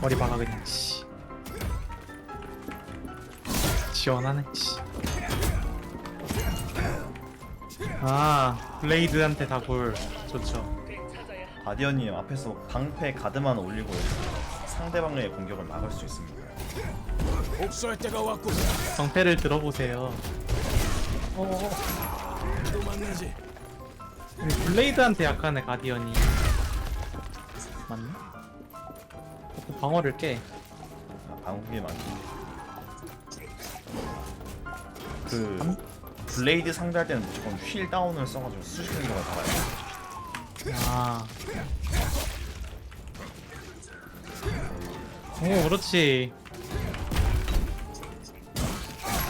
머리 박아 그냥 씨. 시원하네 씨. 아 블레이드한테 다굴 좋죠. 가디언님 앞에서 방패 가드만 올리고 상대방의 공격을 막을 수 있습니다. 복수할 때가 왔고 정패를 들어보세요. 또 만나지. 블레이드한테 약하네 가디언이 맞나? 자꾸 방어를 깨 아, 방국이 많이. 그 블레이드 상대할 때는 무조건 휠 다운을 써가지고 수십 경기가 나가요. 아. 오, 그렇지.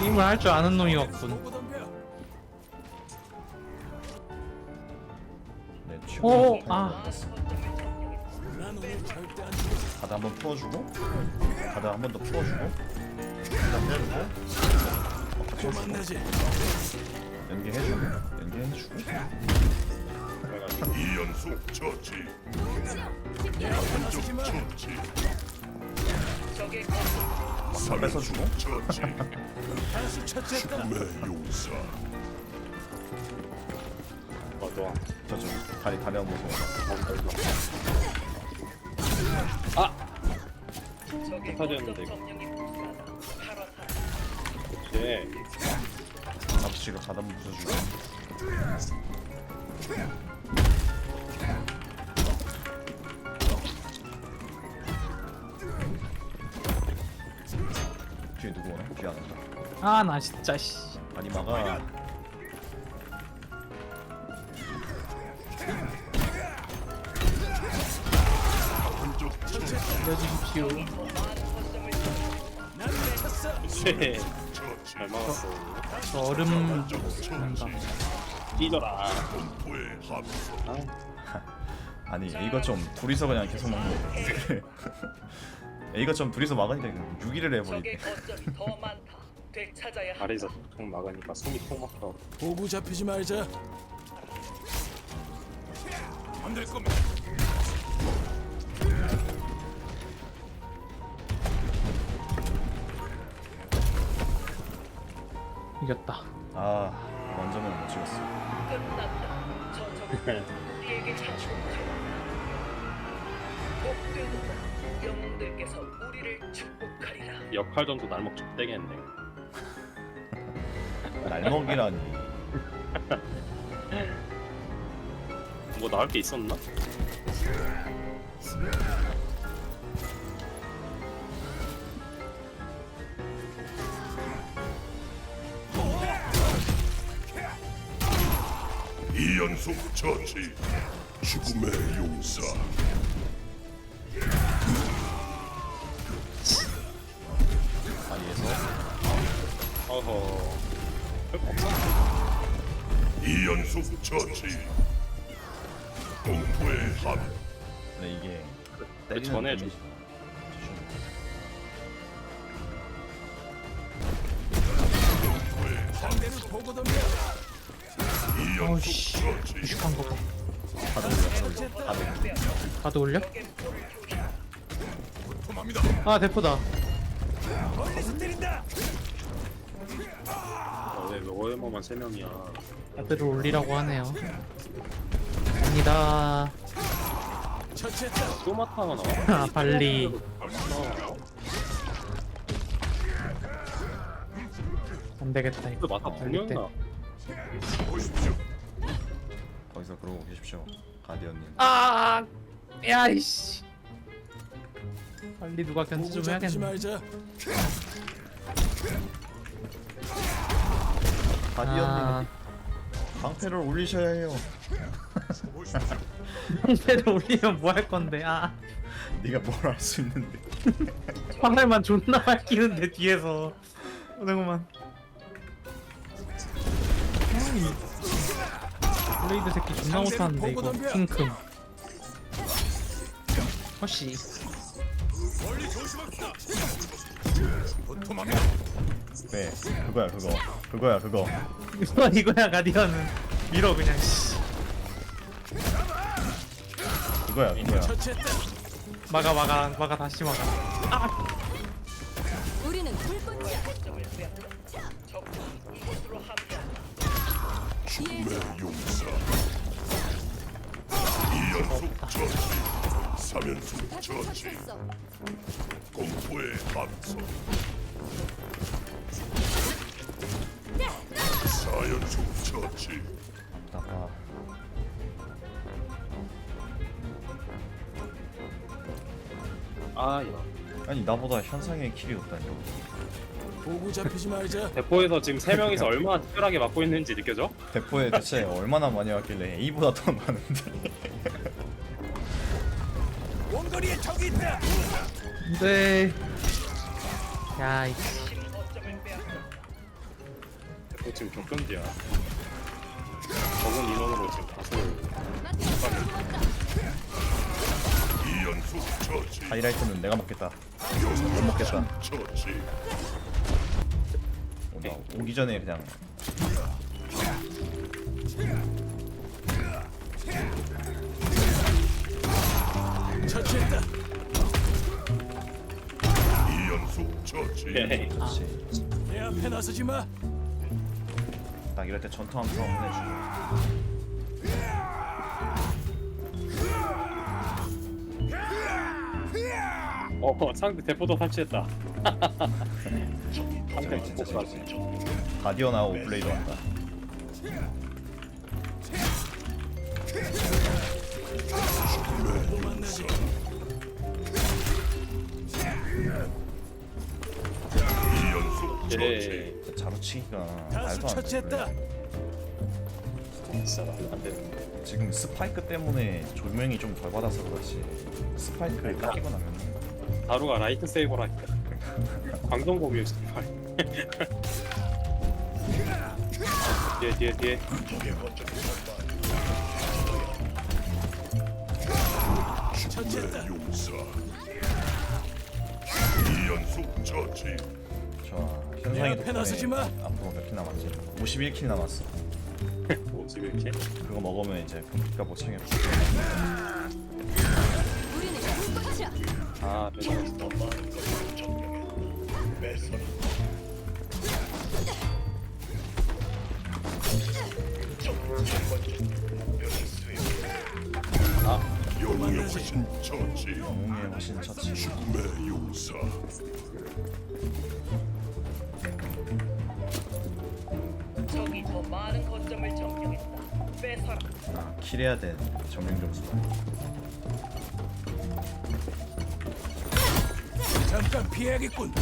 게임을 할 줄 아는 놈이었군. 덤벼. 네, 오, 최고 아. 가드 한번 풀어주고 가드 한번 더 풀어주고 일단 내주고 또 만나지. 연계해주고 연계해주고 이연속 처치 마. 처치 살 뺏어주고 처치. 내 용사 맞아. 저쪽 다리 다리 한번 보 터졌는데. 네. 아저씨가 가드 한번 부숴주고 뒤에 누구 오네? 뒤에 안 온다 아, 나 진짜, 씨. 아니마가 알려주십시오. 잘 막았어. 저 얼음 죽는다. 함수 아, 아니 이거 좀 둘이서 그냥 계속 먹는 거 이거 좀 둘이서 막으니까 6위를 해버리네 적의 거점이 더 많다. 되찾아야 한다. 아래에서 통 막으니까 숨이 통 막혀. 보고 잡히지 말자. 안될 겁니다 이겼다. 아 원점을 못 찍었어 끝났다. 저 적은 우리에게 자초하라. 복되노라. 영웅들께서 우리를 축복하리라. 역할전도 날먹 족대겠네. 날먹이라니 뭐 나올 게 있었나? 연속 처치 죽음의 용사 다리에서 어허. 없어. 이연속 처치 공포의 함 근데 이게 그 전에 좀 처치 무식한 거 봐. 가드 올려 가드 가드 올려? 도망합니다 아, 대포다. 어디서 때린다. 아, 왜 워해머만 세 명이야. 가드를 올리라고 하네요. 아니다. 처치했다. 소마타가 나와. 아, 발리. 안 되겠다, 이거. 그 마타 발리 때. 분명이나. 거기서 그러고 계십시오 가디언님 아, 야 이씨. 빨리 누가 견제 좀 해야겠네. 말자. 가디언님 아, 방패를 올리셔야 해요 형패를 올리면 뭐 할 건데? 아, 네가 뭘 할 수 있는데 화살만 존나 밝히는데 뒤에서. 어. 아이, 블레이드 새끼 존나 못하는데 이거. 킹큼. 허씨. 네 그거야 그거. 그거야 그거. 이거 이거야 가디언은. 밀어 그냥 씨. 그거야 그거야. 막아 막아 막아 다시 막아. 우리는 불꽃이야. 내 용사 이연속 다 처치 처치했어. 공포의 함성 사연속 처치 나가 아 야. 아니 나보다 현상의 킬이 높다니 보고 잡히지 말자. 대포에서 지금 세 명이서 얼마나 특별하게 맞고 있는지 느껴져? 대포에 대체 얼마나 많이 왔길래 A보다 더 많은데 원거리에 적이 있다. 네 야이 거점을 빼앗겼다. 대포 지금 격전지야. 적은 인원으로 지금 다수. 처치 하이라이트는 내가 먹겠다 못 먹겠다 처치 어, 나 오기 전에 그냥 처치했다. 이연속 처치. 그렇지 내 앞에 나서지 마. 딱 이럴 때 전투 함성 해주고 어 상대 대포도 탈취했다. 상대 진짜 대포까지. 가디언하고 블레이드 한다 예. 진짜 자루치기가 말도 처치했다. 안돼 진짜 안 되는. 지금 스파이크 때문에 조명이 좀 덜 받아서 그렇지 스파이크를 깎이고 나면 다루가 라이트 세이버라 했다. 광동공이었어. 뒤에 뒤에 뒤에. 용사 이연속 처치 저내 현상이 앞에 나서지 마. 앞으로 몇 킬 남았지? 51킬 남았어 뭐지 이렇게? 그거 먹으면 이제 금기가 못 챙겨 우리는 불꽃이야. 아 배송했어. 영웅의 화신 처치 영웅의 화신 처치 죽음의 용사 적이 더 많은 거점을 점령했다. 뺏어라. 아, 킬해야 돼 정령 점수 잠깐 피해야겠군.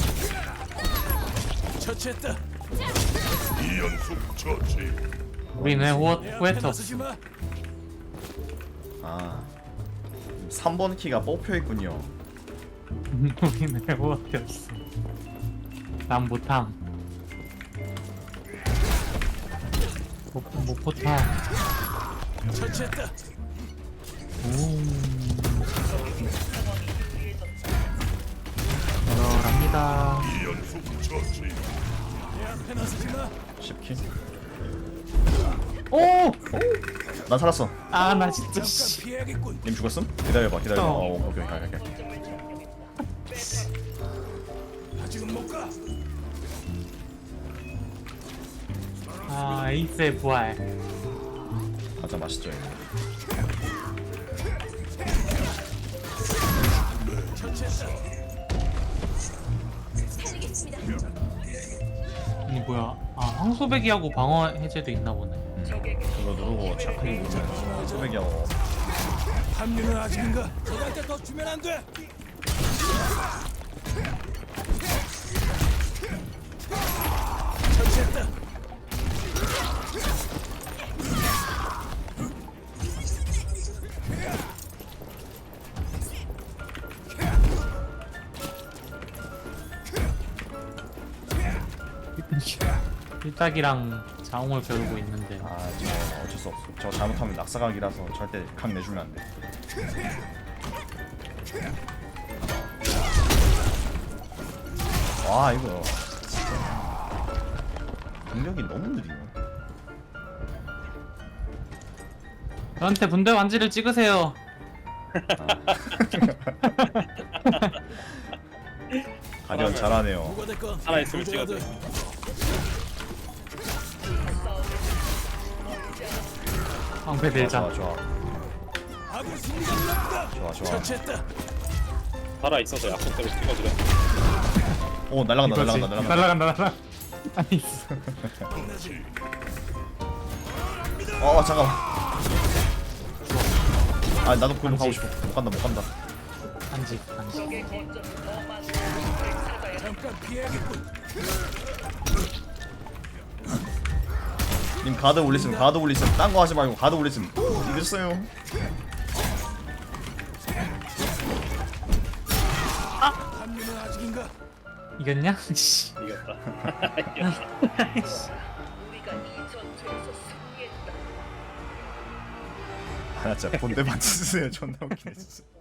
처치했다. 이연속 처치. 우리는 후회, 내 앞에 후회트 나서지 없어 마. 아 3번 키가 뽑혀 있군요. 우리는 후회트 없어. 난 못함. 못, 못 포탐. 처치했다. 그러랍니다 10킬 오! 난 살았어 아 나 진짜 씨. 님 죽었음? 기다려봐 기다려봐 어. 어, 오케이 오케이 오케이 가. 아 에이스의 부활 가자 맛있죠 이거 이 뭐야. 아 황소배기하고 방어 해제도 있나 보네. 적에게. 그거 누르고 차크리 누르면 소백이하고. 합류는 아직인가? 저한테 더 주면 안 돼. 일딱이랑 자웅을 겨루고 있는데. 아 저거 어쩔 수 없어. 저 잘못하면 낙사각이라서 절대 각 내주면 안 돼. 와 이거. 진짜 공격이 너무 느리네. 저한테 분대 완지를 찍으세요. 가디언 잘하네요? 살아있으면 찍어도 돼. 방패 좋아 내자. 좋아 좋아. 좋아 좋아. 처치했다. 살아 있어서 약속 대로 찍어주래 오 날라간다 이거지. 날라간다 날라간다. 날라간다 날라간다. 아니 어. 잠깐만. 아 나도 그거 가고 싶어. 못 간다 못 간다. 안지 안지 님 가드 올리sim 가드 올리sim 딴거 하지 말고 가드 올리sim 이겼어요 아직인가? 이겼냐? 씨 이겼다. 아 진짜 본대 맞추세요 존나 웃기네 진짜